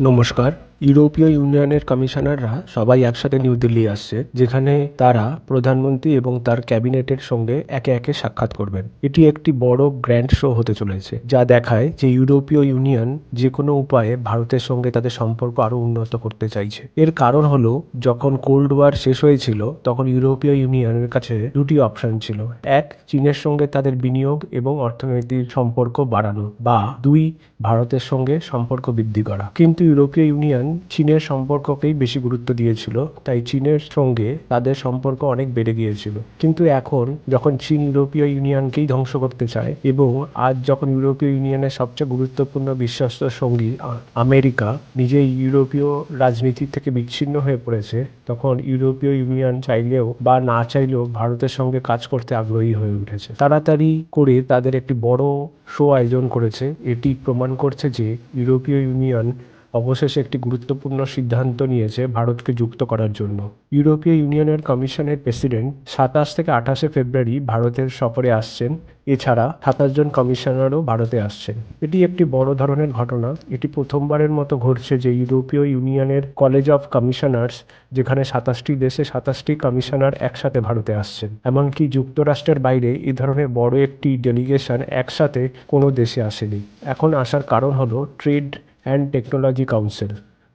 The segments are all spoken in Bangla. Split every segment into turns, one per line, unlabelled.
নমস্কার। ইউরোপীয় ইউনিয়নের কমিশনাররা সবাই একসাথে নিউ দিল্লি আসছে, যেখানে তারা প্রধানমন্ত্রী এবং তার ক্যাবিনেটের সঙ্গে একে একে সাক্ষাৎ করবেন। এটি একটি বড় গ্র্যান্ড শো হতে চলেছে, যা দেখায় যে ইউরোপীয় ইউনিয়ন যে কোনো উপায়ে ভারতের সঙ্গে তাদের সম্পর্ক আরও উন্নত করতে চাইছে। এর কারণ হলো, যখন কোল্ড ওয়ার শেষ হয়েছিল, তখন ইউরোপীয় ইউনিয়নের কাছে দুটি অপশন ছিল। এক, চীনের সঙ্গে তাদের বিনিয়োগ এবং অর্থনৈতিক সম্পর্ক বাড়ানো, বা দুই, ভারতের সঙ্গে সম্পর্ক বৃদ্ধি করা। কিন্তু ইউরোপীয় ইউনিয়ন চীনের সম্পর্ককেই বেশি গুরুত্ব দিয়েছিল, তাই চীনের সঙ্গে তাদের সম্পর্ক অনেক বেড়ে গিয়েছিল। কিন্তু এখন যখন চীন ইউরোপীয় ইউনিয়নকেই ধ্বংস করতে চায় এবং আজ যখন ইউরোপীয় ইউনিয়নের সবচেয়ে গুরুত্বপূর্ণ বিশ্বস্ত সঙ্গী আমেরিকা নিজেই ইউরোপীয় রাজনীতি থেকে বিচ্ছিন্ন হয়ে পড়েছে, তখন ইউরোপীয় ইউনিয়ন চাইলেও বা না চাইলেও ভারতের সঙ্গে কাজ করতে আগ্রহী হয়ে উঠেছে। তাড়াতাড়ি করে তাদের একটি বড় শো আয়োজন করেছে। এটি প্রমাণ করছে যে ইউরোপীয় ইউনিয়ন অবশেষে একটি গুরুত্বপূর্ণ সিদ্ধান্ত নিয়েছে ভারতকে যুক্ত করার জন্য। ইউরোপীয় ইউনিয়নের কমিশনের প্রেসিডেন্ট সাতাশ থেকে আঠাশে ফেব্রুয়ারি ভারতের সফরে আসছেন। এছাড়া সাতাশ জন কমিশনারও ভারতে আসছেন। এটি একটি বড় ধরনের ঘটনা। এটি প্রথমবারের মতো ঘটছে যে ইউরোপীয় ইউনিয়নের কলেজ অফ কমিশনার্স, যেখানে সাতাশটি দেশে সাতাশটি কমিশনার একসাথে ভারতে আসছেন। এমনকি যুক্তরাষ্ট্রের বাইরে এ ধরনের বড় একটি ডেলিগেশন একসাথে কোনো দেশে আসেনি। এখন আসার কারণ হলো ট্রেড অ্যান্ড টেকনোলজি কাউন্সিল।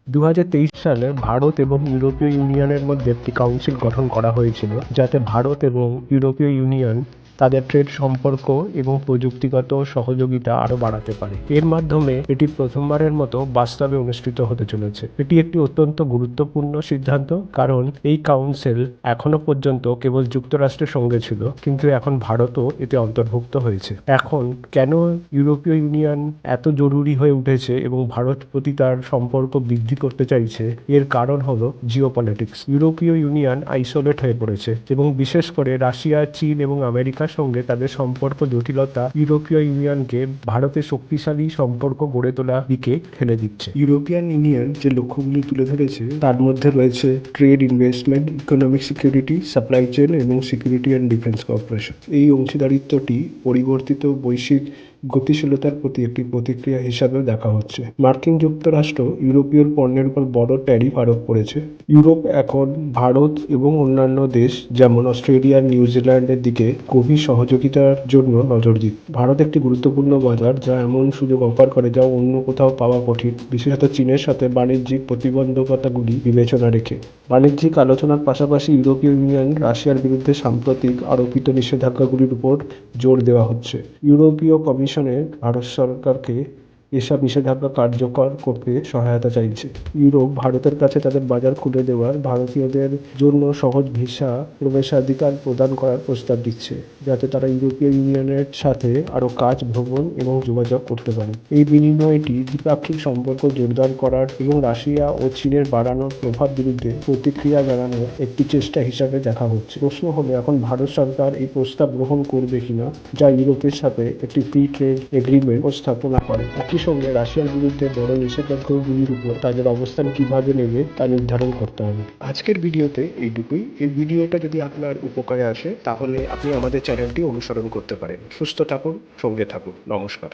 দু হাজার তেইশ সালে ভারত এবং ইউরোপীয় ইউনিয়নের মধ্যে একটি কাউন্সিল গঠন করা হয়েছিল, যাতে ভারত এবং ইউরোপীয় ইউনিয়ন তাদের ট্রেড সম্পর্ক এবং প্রযুক্তিগত সহযোগিতা আরও বাড়াতে পারে। এর মাধ্যমে এটি প্রথমবারের মতো বাস্তবে অনুষ্ঠিত হতে চলেছে। এটি একটি অত্যন্ত গুরুত্বপূর্ণ সিদ্ধান্ত, কারণ এই কাউন্সিল এখনও পর্যন্ত কেবল যুক্তরাষ্ট্রের সঙ্গে ছিল, কিন্তু এখন ভারতও এতে অন্তর্ভুক্ত হয়েছে। এখন কেন ইউরোপীয় ইউনিয়ন এত জরুরি হয়ে উঠেছে এবং ভারত প্রতি তার সম্পর্ক বৃদ্ধি করতে চাইছে, এর কারণ হলো জিও পলিটিক্স ইউরোপীয় ইউনিয়ন আইসোলেট হয়ে পড়েছে এবং বিশেষ করে রাশিয়া, চীন এবং আমেরিকার সঙ্গে তাদের সম্পর্ক জটিলতা ইউরোপীয় ইউনিয়নকে ভারতের শক্তিশালী সম্পর্ক গড়ে তোলার দিকে ঠেলে দিচ্ছে। ইউরোপিয়ান ইউনিয়ন যে লক্ষ্যগুলি তুলে ধরেছে, তার মধ্যে রয়েছে trade investment, economic security, supply chain এবং সিকিউরিটি অ্যান্ড ডিফেন্স কর্পোরেশন। এই অংশীদারিত্বটি পরিবর্তিত বৈশ্বিক গতিশীলতার প্রতি একটি প্রতিক্রিয়া হিসাবেও দেখা হচ্ছে। মার্কিন যুক্তরাষ্ট্র ইউরোপীয় পণ্যের উপর বড় ট্যারিফ আরোপ করেছে। ইউরোপ এখন ভারত এবং অন্যান্য দেশ, যেমন অস্ট্রেলিয়া নিউজিল্যান্ডের দিকে গভীর সহযোগিতার জন্য নজর দিক ভারত একটি গুরুত্বপূর্ণ বাজার, যা এমন সুযোগ অফার করে যা অন্য কোথাও পাওয়া কঠিন, বিশেষত চীনের সাথে বাণিজ্যিক প্রতিবন্ধকতাগুলি বিবেচনা রেখে। বাণিজ্যিক আলোচনার পাশাপাশি ইউরোপীয় ইউনিয়ন রাশিয়ার বিরুদ্ধে সাম্প্রতিক আরোপিত নিষেধাজ্ঞাগুলির উপর জোর দেওয়া হচ্ছে। ইউরোপীয় কমিশনে ভারত সরকারকে এসব নিষেধাজ্ঞা কার্যকর করতে সহায়তা চাইছে। ইউরোপ, ভারতের কাছে তাদের বাজার খুলে দেওয়ার ভারতীয়দের জন্য সহজ ভিসা, প্রবেশাধিকার প্রদান করার প্রস্তাব দিচ্ছে, যাতে তারা ইউরোপীয় ইউনিয়নের সাথে আরও কাজ, ভ্রমণ এবং যোগাযোগ করতে পারে। এই বিনিময়টি দ্বিপাক্ষিক সম্পর্ক জোরদার করার এবং রাশিয়া ও চীনের বাড়ানোর প্রভাব বিরুদ্ধে প্রতিক্রিয়া জানানোর একটি চেষ্টা হিসাবে দেখা হচ্ছে। প্রশ্ন হলো, এখন ভারত সরকার এই প্রস্তাব গ্রহণ করবে কিনা, যা ইউরোপের সাথে একটি ফ্রি ট্রেড এগ্রিমেন্ট উপস্থাপনা করে। সঙ্গে রাশিয়ার বিরুদ্ধে বড় নিষেধাজ্ঞাগুলির উপর তাদের অবস্থান কীভাবে নেবে তা নির্ধারণ করতে হবে। আজকের ভিডিওতে এইটুকুই। এই ভিডিওটা যদি আপনার উপকারে আসে, তাহলে আপনি আমাদের চ্যানেলটি অনুসরণ করতে পারেন। সুস্থ থাকুন, সঙ্গে থাকুন। নমস্কার।